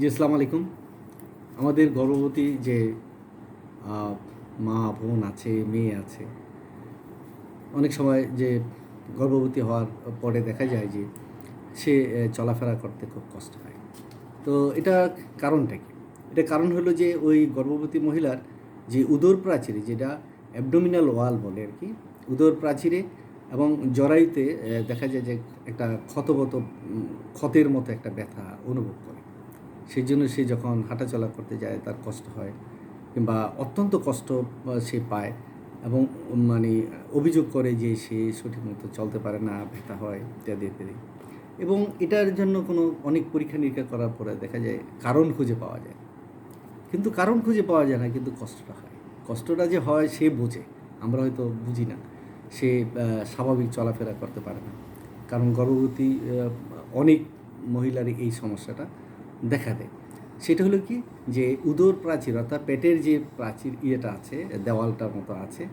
জি আসসালামু আলাইকুম। আমাদের গর্ভবতী যে মা বোন আছে মেয়ে আছে অনেক সময় যে গর্ভবতী হওয়ার পরে দেখা যায় যে সে চলাফেরা করতে খুব কষ্ট হয় তো এটা কারণটা কি? এটা কারণ হলো যে ওই গর্ভবতী মহিলার যে উদর প্রাচীরে যেটা অ্যাবডোমিনাল ওয়াল বলে আর কি উদর প্রাচীরে এবং জরায়ুতে আহ, দেখা যায় যে একটা ক্ষতবত ক্ষতের মতো একটা ব্যথা অনুভব করে। সেই জন্য সে যখন হাঁটাচলা করতে যায়, তার কষ্ট হয় কিংবা অত্যন্ত কষ্ট সে পায় এবং মানে অভিযোগ করে যে সে সঠিক মতো চলতে পারে না, ব্যথা হয় ইত্যাদি ইত্যাদি। এবং এটার জন্য কোনো অনেক পরীক্ষা নিরীক্ষা করার পরে দেখা যায় কারণ খুঁজে পাওয়া যায়। কিন্তু কারণ খুঁজে পাওয়া যায় না, কিন্তু কষ্টটা হয়। কষ্টটা যে হয়, সে বোঝে। আমরা হয়তো বুঝি না। সে স্বাভাবিক চলাফেরা করতে পারে না। কারণ গর্ভবতী অনেক মহিলারই এই সমস্যাটা। দেখা দেয় সেটা হলো কি? যে উদর প্রাচীর অর্থাৎ পেটের যে প্রাচীর ইয়েটা আছে, দেওয়ালটার মতো আছে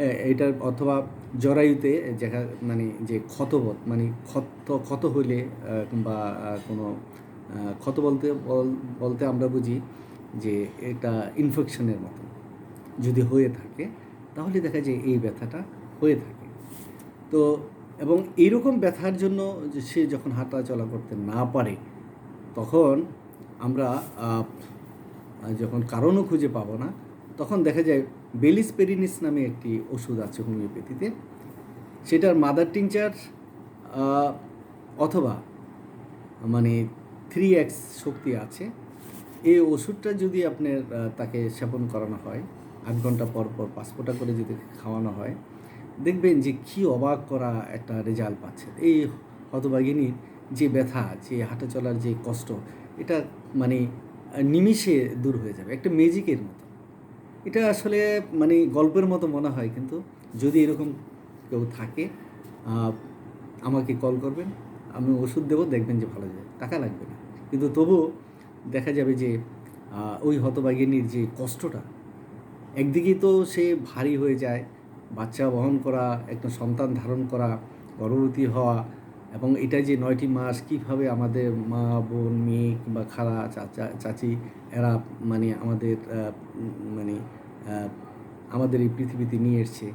এটার অথবা জরায়ুতে যেখা মানে যে ক্ষতবোধ মানে ক্ষত ক্ষত হইলে কিংবা কোনো ক্ষত বলতে, বল- বলতে আমরা বুঝি যে এটা ইনফেকশনের মতো। যদি হয়ে থাকে, তাহলে দেখা যায় এই ব্যথাটা হয়ে থাকে। তো, এবং এইরকম ব্যথার জন্য সে যখন হাঁটা চলা করতে না পারে তখন আমরা যখন কারণও খুঁজে পাবো না, তখন দেখা যায় বেলিস পেরিনিস নামে একটি ওষুধ আছে হোমিওপ্যাথিতে। সেটার মাদার টিংচার অথবা মানে থ্রি এক্স শক্তি আছে। এই ওষুধটা যদি আপনার তাকে সেবন করানো হয় আধ ঘণ্টা পর পর পাঁচ করে যদি খাওয়ানো হয়, দেখবেন যে কী অবাক করা একটা রেজাল্ট পাচ্ছে। এই হতভাগিনীর যে ব্যথা, যে হাঁটা চলার যে কষ্ট, এটা মানে নিমিষে দূর হয়ে যাবে। একটা ম্যাজিকের মতো। এটা আসলে মানে গল্পের মতো মনে হয়, কিন্তু যদি এরকম কেউ থাকে আমাকে কল করবেন, আমি ওষুধ দেবো, দেখবেন যে ভালো যায়। টাকা লাগবে না। কিন্তু তবুও দেখা যাবে যে ওই হতভাগিনীর যে কষ্টটা একদিকে তো সে ভারী হয়ে যায়, বাচ্চা বহন করা, একটা সন্তান ধারণ করা, গর্ভবতী হওয়া এবং এটা যে নয়টি মাস কীভাবে আমাদের মা, বোন, মেয়ে কিংবা খালা, চাচা, চাচি, এরা মানে আমাদের মানে আমাদের এই পৃথিবীতে নিয়ে এসছে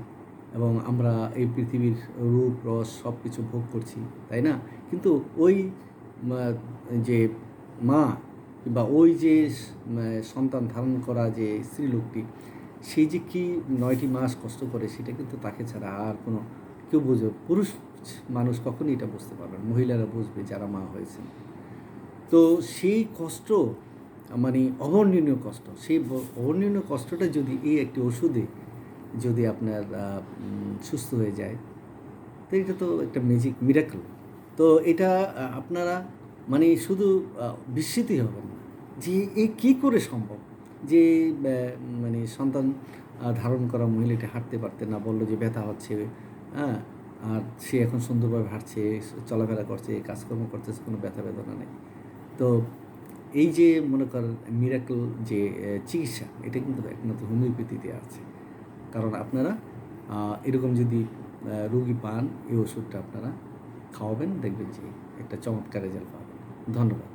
এবং আমরা এই পৃথিবীর রূপ, রস সব কিছু ভোগ করছি, তাই না? কিন্তু ওই যে মা কিংবা ওই যে সন্তান ধারণ করা যে স্ত্রীলোকটি সেই যে কি নয়টি মাস কষ্ট করে সেটা কিন্তু তাকে ছাড়া আর কোনো কেউ বোঝে পুরুষ মানুষ কখনই এটা বুঝতে পারবে না। মহিলারা বুঝবে যারা মা হয়েছেন। তো সেই কষ্ট মানে অবর্ণনীয় কষ্ট, সেই অবর্ণনীয় কষ্টটা যদি এই একটি ওষুধে যদি আপনার সুস্থ হয়ে যায়, তো এটা তো একটা ম্যাজিক মিরাকল তো এটা আপনারা মানে শুধু বিস্মিতই হবেন না যে এ কী করে সম্ভব? যে মানে সন্তান ধারণ করা মহিলাটি হাঁটতে পারতে না, বলল যে ব্যথা হচ্ছে হ্যাঁ? আর সে এখন সুন্দরভাবে হাঁটছে, চলাফেরা করছে, কাজকর্ম করতেছে, কোনো ব্যথা বেদনা নেই। তো এই যে মনে করেন মিরাকল যে চিকিৎসা, এটা কিন্তু একমাত্র হোমিওপ্যাথিতে আছে। কারণ আপনারা এরকম যদি রোগী পান, এই ওষুধটা আপনারা খাওয়াবেন, দেখবেন যে একটা চমৎকার রেজাল্ট পাবেন। ধন্যবাদ।